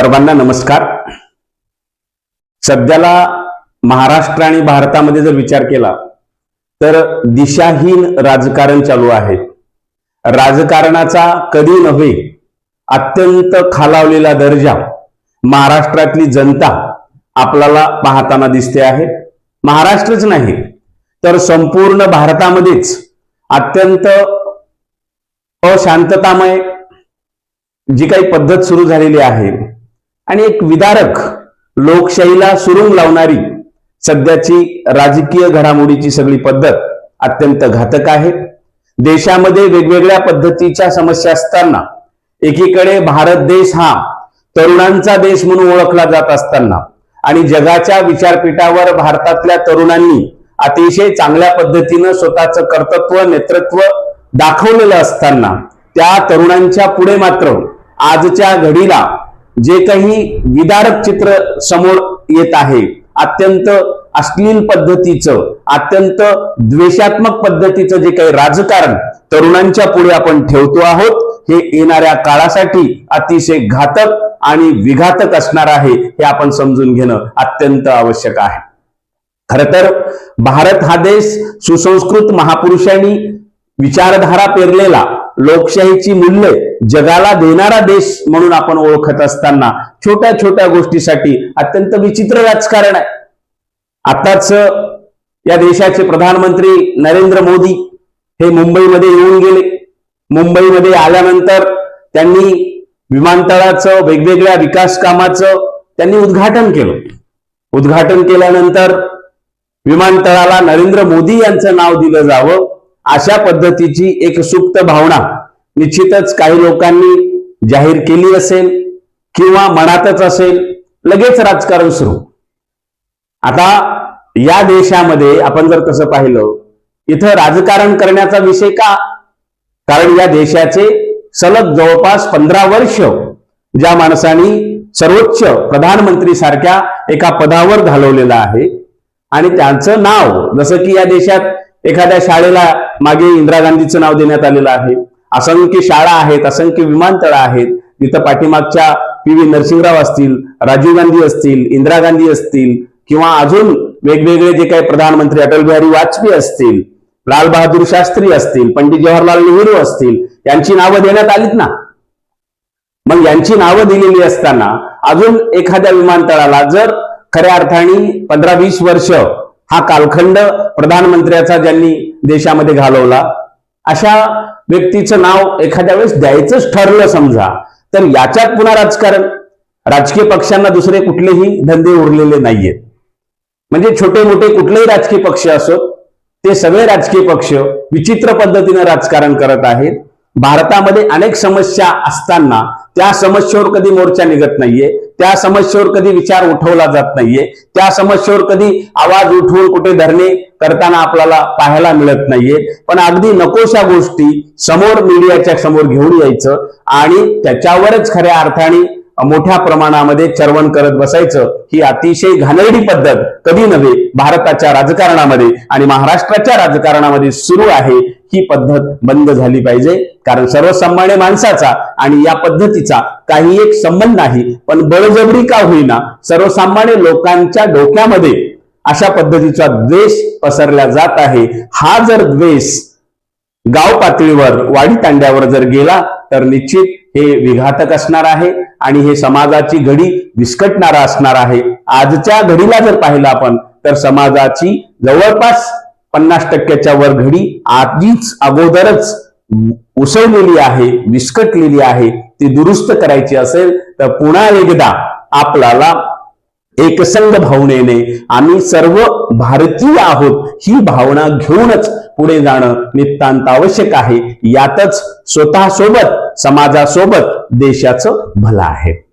सर्वांना नमस्कार. सध्याला महाराष्ट्र आणि भारतामध्ये जर विचार केला तर दिशाहीन राजकारण चालू आहे. राजकारणाचा कधी नव्हे अत्यंत खालावलेला दर्जा महाराष्ट्रातली जनता आपल्याला पाहताना दिसते आहे. महाराष्ट्रच नाही तर संपूर्ण भारतामध्येच अत्यंत अशांततामय जी काही पद्धत सुरू झालेली आहे आणि एक विदारक लोकशाहीला सुरुंग लावणारी सध्याची राजकीय घडामोडीची सगळी पद्धत अत्यंत घातक आहे. देशामध्ये वेगवेगळ्या पद्धतीच्या समस्या असताना एकीकडे भारत देश हा तरुणांचा देश म्हणून ओळखला जात असताना आणि जगाच्या विचारपीठावर भारतातल्या तरुणांनी अतिशय चांगल्या पद्धतीनं स्वतःचं कर्तृत्व नेतृत्व दाखवलेलं असताना त्या तरुणांच्या पुढे मात्र आजच्या घडीला जे काही विदारक चित्र समोर येत आहे अत्यंत अश्लील पद्धतीचं अत्यंत द्वेषात्मक पद्धतीचं जे काही राजकारण तरुणांच्या पुढे आपण ठेवतो आहोत हे येणाऱ्या काळासाठी अतिशय घातक आणि विघातक असणार आहे हे आपण समजून घेणं अत्यंत आवश्यक आहे. खर तर भारत हा देश सुसंस्कृत महापुरुषांनी विचारधारा पेरलेला लोकशाहीची मूल्य जगाला देणारा देश म्हणून आपण ओळखत असताना छोट्या छोट्या गोष्टीसाठी अत्यंत विचित्र राजकारण आहे. आताच या देशाचे प्रधानमंत्री नरेंद्र मोदी हे मुंबईमध्ये येऊन गेले. मुंबईमध्ये आल्यानंतर त्यांनी विमानतळाचं वेगवेगळ्या विकास कामाचं त्यांनी उद्घाटन केलं. उद्घाटन केल्यानंतर विमानतळाला नरेंद्र मोदी यांचं नाव दिलं जावं. अशा पद्धतीची एक सुप्त भावना निश्चितच काही लोकांनी जाहीर केली असेल किंवा मनातच असेल लगेच राजकारण सुरू. आता या देशामध्ये आपण जर तसं पाहिलं इथं राजकारण करण्याचा विषय का? कारण या देशाचे सलग जवळपास पंधरा वर्ष ज्या माणसांनी सर्वोच्च प्रधानमंत्री सारख्या एका पदावर घालवलेलं आहे आणि त्यांचं नाव जसं की या देशात एखाद्या शाळेला मागे इंदिरा गांधीचं नाव देण्यात आलेलं आहे. असंख्य शाळा आहेत असंख्य विमानतळ आहेत. तिथं पाठीमागच्या पी व्ही नरसिंहराव असतील राजीव गांधी असतील इंदिरा गांधी असतील किंवा अजून वेगवेगळे जे काही प्रधानमंत्री अटल बिहारी वाजपेयी असतील लाल बहादूर शास्त्री असतील पंडित जवाहरलाल नेहरू असतील यांची नावं देण्यात आलीत ना? मग यांची नावं दिलेली असताना अजून एखाद्या विमानतळाला जर खऱ्या अर्थाने पंधरा वीस वर्ष हा कालखंड प्रधानमंत्र्याचा ज्यांनी देशामध्ये घालवला अशा व्यक्तीचं नाव एखाद्या वेळेस द्यायचंच ठरलं समजा तर याच्यात पुन्हा राजकारण. राजकीय पक्षांना दुसरे कुठलेही धंदे उरलेले नाहीयेत. म्हणजे छोटे मोठे कुठलेही राजकीय पक्ष असोत ते सगळे राजकीय पक्ष विचित्र पद्धतीनं राजकारण करत आहेत. भारतामध्ये अनेक समस्या असताना त्या समस्येवर कधी मोर्चा निघत नाहीये. त्या समस्येवर कधी विचार उठवला जात नाहीये. त्या समस्येवर कधी आवाज उठवून कुठे धरणे करताना आपल्याला पाहायला मिळत नाहीये. पण अगदी नकोशा गोष्टी समोर मीडियाच्या समोर घेऊन यायचं आणि त्याच्यावरच खऱ्या अर्थाने मोठ्या प्रमाणामध्ये चर्वण करत बसायचं ही अतिशय घाणेरडी पद्धत कधी नव्हे. भारताच्या राजकारणामध्ये आणि महाराष्ट्राच्या राजकारणामध्ये सुरू आहे. ही पद्धत बंद झाली पाहिजे. कारण सर्वसामान्य माणसाचा आणि या पद्धतीचा काही एक संबंध नाही. पण बळजबरी का होईना सर्वसामान्य लोकांच्या डोक्यामध्ये अशा पद्धतीचा द्वेष पसरला जात आहे. हा जर द्वेष गाव पातळीवर वाडी तांड्यावर जर गेला तर निश्चित हे विघातक असणार आहे आणि हे समाजाची घडी विस्कटणारा असणार आहे. आजच्या घडीला जर पाहिलं आपण तर समाजाची जवळपास पन्नास टक्क्याच्या वर घडी आधीच अगोदरच उसळलेली आहे विस्कटलेली आहे. ती दुरुस्त करायची असेल तर पुन्हा एकदा आपल्याला एकसंग भावनेने आम्ही सर्व भारतीय आहोत ही भावना घेऊनच पुढे जाणं नितांत आवश्यक आहे. यातच स्वतः सोबत समाजासोबत देशाचं भलं आहे.